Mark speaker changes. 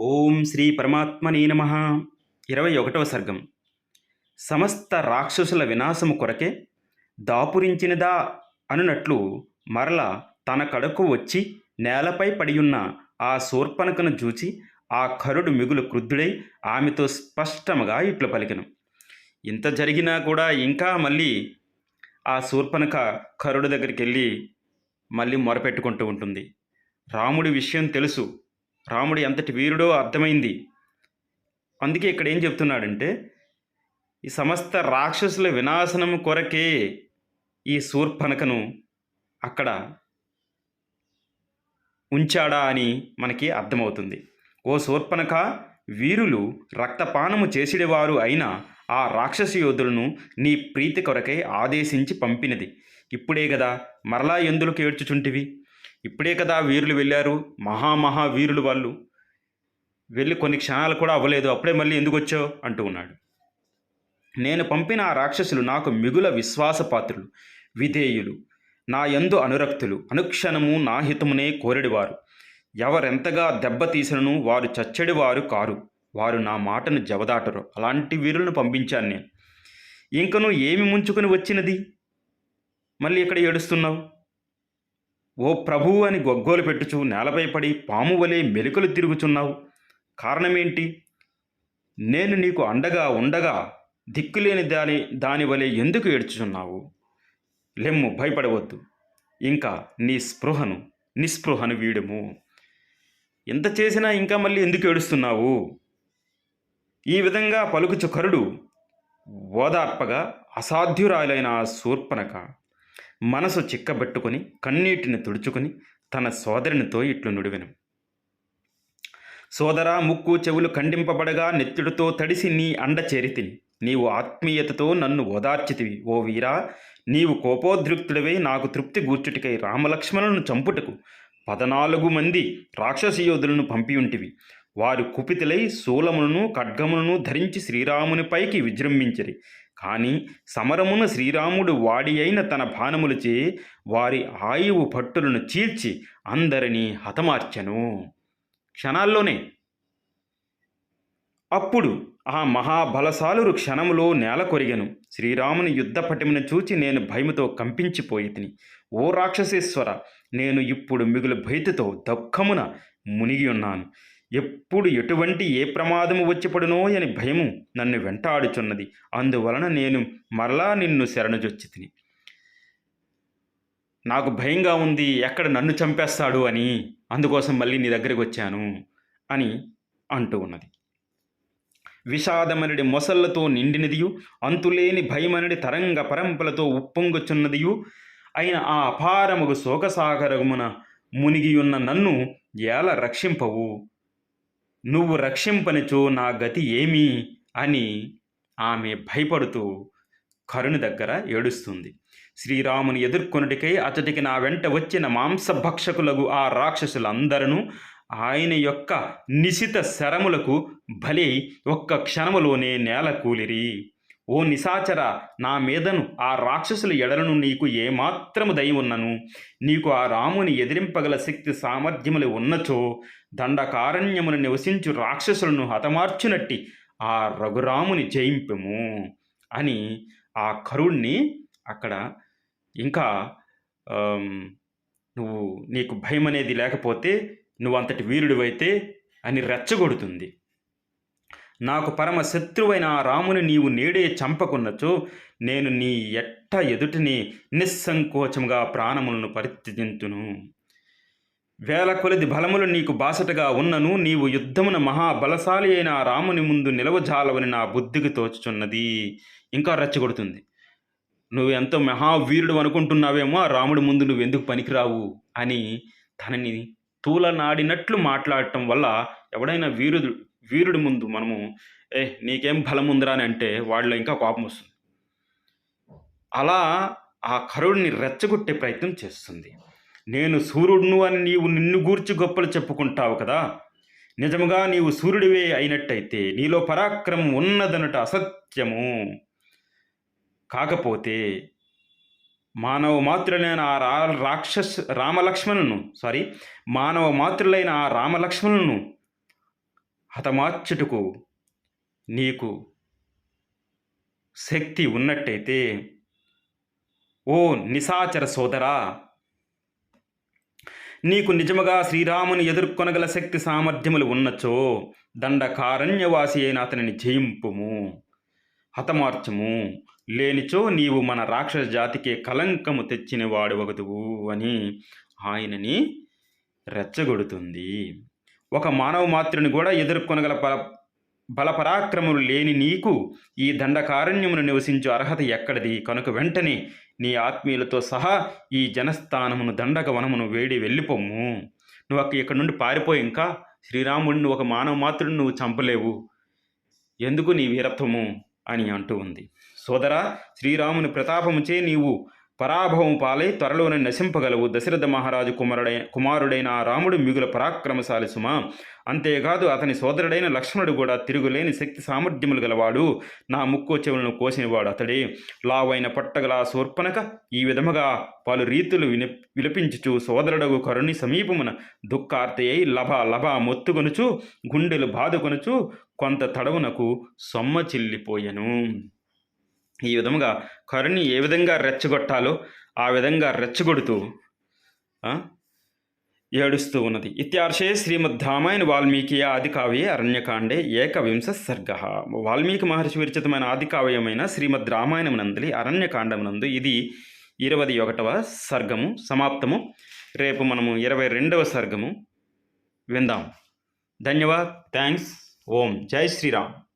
Speaker 1: ఓం శ్రీ పరమాత్మనే నమ. ఇరవై ఒకటవ సర్గం. సమస్త రాక్షసుల వినాశము కొరకే దాపురించినదా అనునట్లు మరల తన కడకు వచ్చి నేలపై పడియున్న ఆ శూర్పణకను చూచి ఆ కరుడు మిగులు క్రుద్ధుడై ఆమెతో స్పష్టముగా ఇట్లు పలికెను. ఇంత జరిగినా కూడా ఇంకా మళ్ళీ ఆ శూర్పణక కరుడు దగ్గరికి వెళ్ళి మళ్ళీ మొరపెట్టుకుంటూ ఉంటుంది. రాముడి విషయం తెలుసు. రాముడు ఎంతటి వీరుడో అర్థమైంది. అందుకే ఇక్కడ ఏం చెప్తున్నాడంటే ఈ సమస్త రాక్షసుల వినాశనం కొరకే ఈ శూర్పణకను అక్కడ ఉంచాడా అని మనకి అర్థమవుతుంది. ఓ శూర్పణక వీరులు రక్తపానము చేసేవారు అయిన ఆ రాక్షస యోధులను నీ ప్రీతి కొరకై ఆదేశించి పంపినది. ఇప్పుడే కదా మరలా ఎందులకు ఏడ్చుచుంటివి? ఇప్పుడే కదా వీరులు వెళ్ళారు. మహామహా వీరులు వాళ్ళు. వెళ్ళి కొన్ని క్షణాలు కూడా అవ్వలేదు. అప్పుడే మళ్ళీ ఎందుకు వచ్చావు? అంటూ ఉన్నాడు. నేను పంపిన ఆ రాక్షసులు నాకు మిగుల విశ్వాసపాత్రులు విధేయులు. నా యందు అనురక్తులు అనుక్షణము నా హితమునే కోరెడివారు. ఎవరెంతగా దెబ్బతీసినను వారు చచ్చడివారు కారు. వారు నా మాటను జవదాటరు. అలాంటి వీరులను పంపించాను నేను. ఇంకను ఏమి ముంచుకొని వచ్చినది? మళ్ళీ ఇక్కడ ఏడుస్తున్నావు? ఓ ప్రభువు అని గొగ్గోలు పెట్టుచు నేలపై పడి పాము వలె మెలికలు తిరుగుచున్నావు. కారణమేంటి? నేను నీకు అండగా ఉండగా దిక్కులేని దాని దాని వలె ఎందుకు ఏడ్చుచున్నావు? లెమ్ము భయపడవద్దు. ఇంకా నీ స్పృహను నిస్పృహను వీడము. ఎంత చేసినా ఇంకా మళ్ళీ ఎందుకు ఏడుస్తున్నావు? ఈ విధంగా పలుకుచు కరుడు ఓదార్పగా అసాధ్యురాలైన శూర్పణక మనసు చిక్కబెట్టుకుని కన్నీటిని తుడుచుకుని తన సోదరునితో ఇట్లు నుడివెను. సోదరా ముక్కు చెవులు ఖండింపబడగా నెత్తుడితో తడిసి నీ అండ చేరితిని. నీవు ఆత్మీయతతో నన్ను ఓదార్చితివి. ఓ వీరా నీవు కోపోద్రిక్తుడివై నాకు తృప్తి గూర్చుటికై రామలక్ష్మణులను చంపుటకు పదనాలుగు మంది రాక్షస యోధులను పంపియుంటివి. వారు కుపితులై శూలములను ఖడ్గములను ధరించి శ్రీరామునిపైకి విజృంభించిరి. కానీ సమరమున శ్రీరాముడు వాడి అయిన తన బాణములచే వారి ఆయువు పట్టులను చీల్చి అందరినీ హతమార్చెను. క్షణాల్లోనే అప్పుడు ఆ మహాబలశాలురు క్షణములో నేల కొరిగను. శ్రీరాముని యుద్ధపటిమను చూచి నేను భయముతో కంపించిపోయి తిని ఓ రాక్షసేశ్వర నేను ఇప్పుడు మిగులు భయతితో దుఃఖమున మునిగి ఉన్నాను. ఎప్పుడు ఎటువంటి ఏ ప్రమాదము వచ్చిపడునో అని భయము నన్ను వెంటాడుచున్నది. అందువలన నేను మరలా నిన్ను శరణజొచ్చి తిని నాకు భయంగా ఉంది ఎక్కడ నన్ను చంపేస్తాడు అని అందుకోసం మళ్ళీ నీ దగ్గరికి వచ్చాను అని అంటూ ఉన్నది. విషాదమనుడి మొసళ్ళతో నిండినదియు అంతులేని భయమనుడి తరంగ పరంపలతో ఉప్పొంగుచున్నదియు అయిన ఆ అపారముగు శోకసాగరమున మునిగియున్న నన్ను ఎలా రక్షింపవు? నువ్వు రక్షింపనిచో నా గతి ఏమి? అని ఆమె భయపడుతూ కరుని దగ్గర ఏడుస్తుంది. శ్రీరాముని ఎదుర్కొనుటికై అతడికి నా వెంట వచ్చిన మాంసభక్షకులకు ఆ రాక్షసులందరూ ఆయన యొక్క నిశిత శరములకు బలి ఒక్క క్షణములోనే నేల కూలిరి. ఓ నిశాచర నా మీదను ఆ రాక్షసుల ఎడలను నీకు ఏమాత్రము దయ ఉన్నను నీకు ఆ రాముని ఎదిరింపగల శక్తి సామర్థ్యములు ఉన్నచో దండకారణ్యమును నివసించు రాక్షసులను హతమార్చునట్టి ఆ రఘురాముని జయింపము. అని ఆ కరుణ్ణి అక్కడ ఇంకా నువ్వు నీకు భయం అనేది లేకపోతే నువ్వు అంతటి వీరుడివైతే అని రెచ్చగొడుతుంది. నాకు పరమ శత్రువైన ఆ రాముని నీవు నేడే చంపకున్నచో నేను నీ ఎట్ట ఎదుటిని నిస్సంకోచముగా ప్రాణములను పరిత్యజింతును. వేల కొలది బలములు నీకు బాసటగా ఉన్నను నీవు యుద్ధమున మహాబలశాలి అయిన రాముని ముందు నిలవజాలవని నా బుద్ధికి తోచుచున్నది. ఇంకా రెచ్చగొడుతుంది. నువ్వు ఎంతో మహావీరుడు అనుకుంటున్నావేమో ఆ రాముడి ముందు నువ్వు ఎందుకు పనికిరావు? అని తనని తూలనాడినట్లు మాట్లాడటం వల్ల ఎవడైనా వీరుడు వీరుడి ముందు మనము ఏ నీకేం బలం ఉందిరా అని అంటే వాళ్ళలో ఇంకా కోపం వస్తుంది. అలా ఆ కరుడిని రెచ్చగొట్టే ప్రయత్నం చేస్తుంది. నేను సూర్యుడును అని నీవు నిన్ను గూర్చి గొప్పలు చెప్పుకుంటావు కదా! నిజముగా నీవు సూర్యుడివే అయినట్టయితే నీలో పరాక్రమం ఉన్నదనట అసత్యము. కాకపోతే మానవ మాతృలైన ఆ రా రాక్షస్ రామలక్ష్మణును సారీ మానవ మాతృలైన ఆ రామలక్ష్మణులను హతమార్చుటకు నీకు శక్తి ఉన్నట్టయితే ఓ నిశాచర సోదరా! నీకు నిజముగా శ్రీరాముని ఎదుర్కొనగల శక్తి సామర్థ్యములు ఉన్నచో దండకారణ్యవాసి అయిన అతనిని జయింపుము హతమార్చము. లేనిచో నీవు మన రాక్షస జాతికి కలంకము తెచ్చిన వాడు వగదువు అని ఆయనని రెచ్చగొడుతుంది. ఒక మానవ మాత్రుని కూడా ఎదుర్కొనగల బల బలపరాక్రములు లేని నీకు ఈ దండకారణ్యమును నివసించు అర్హత ఎక్కడిది? కనుక వెంటనే నీ ఆత్మీయులతో సహా ఈ జనస్థానమును దండక వనమును వేడి వెళ్ళిపోము నువ్వు అక్క ఇక్కడ నుండి పారిపోయి ఇంకా శ్రీరాముడిని ఒక మానవ మాత్రుడిని నువ్వు చంపలేవు. ఎందుకు నీ వీరత్వము? అని అంటూ ఉంది. సోదరా శ్రీరాముని ప్రతాపముచే నీవు పరాభవం పాలై త్వరలోనే నశింపగలవు దశరథ మహారాజు కుమారుడైన కుమారుడైన ఆ రాముడు మిగుల పరాక్రమశాలి సుమ. అంతేకాదు అతని సోదరుడైన లక్ష్మణుడు కూడా తిరుగులేని శక్తి సామర్థ్యములు గలవాడు. నా ముక్కు చెవులను కోసినవాడు అతడే. లావైన పట్టగల ఆ శూర్పణక ఈ విధముగా పలు రీతులు విని విలపించుచు సోదరుడగు కరుణి సమీపమున దుఃఖార్తి అయి లభ లభ మొత్తుకొనుచు గుండెలు బాదుకొనుచు కొంత తడవునకు సొమ్మ చిల్లిపోయెను. ఈ విధముగా కరుణి ఏ విధంగా రెచ్చగొట్టాలో ఆ విధంగా రెచ్చగొడుతూ ఏడుస్తూ ఉన్నది. ఇత్యార్షే శ్రీమద్ రామాయణ వాల్మీకి ఆదికావ్యే అరణ్యకాండే ఏకవింశ సర్గ. వాల్మీకి మహర్షి విరచితమైన ఆదికావ్యమైన శ్రీమద్ రామాయణమునందలి అరణ్యకాండమునందు ఇది ఇరవై ఒకటవ సర్గము. సమాప్తము. రేపు మనము ఇరవై రెండవ సర్గము విందాం. ధన్యవాద్. థ్యాంక్స్. ఓం. జై శ్రీరామ్.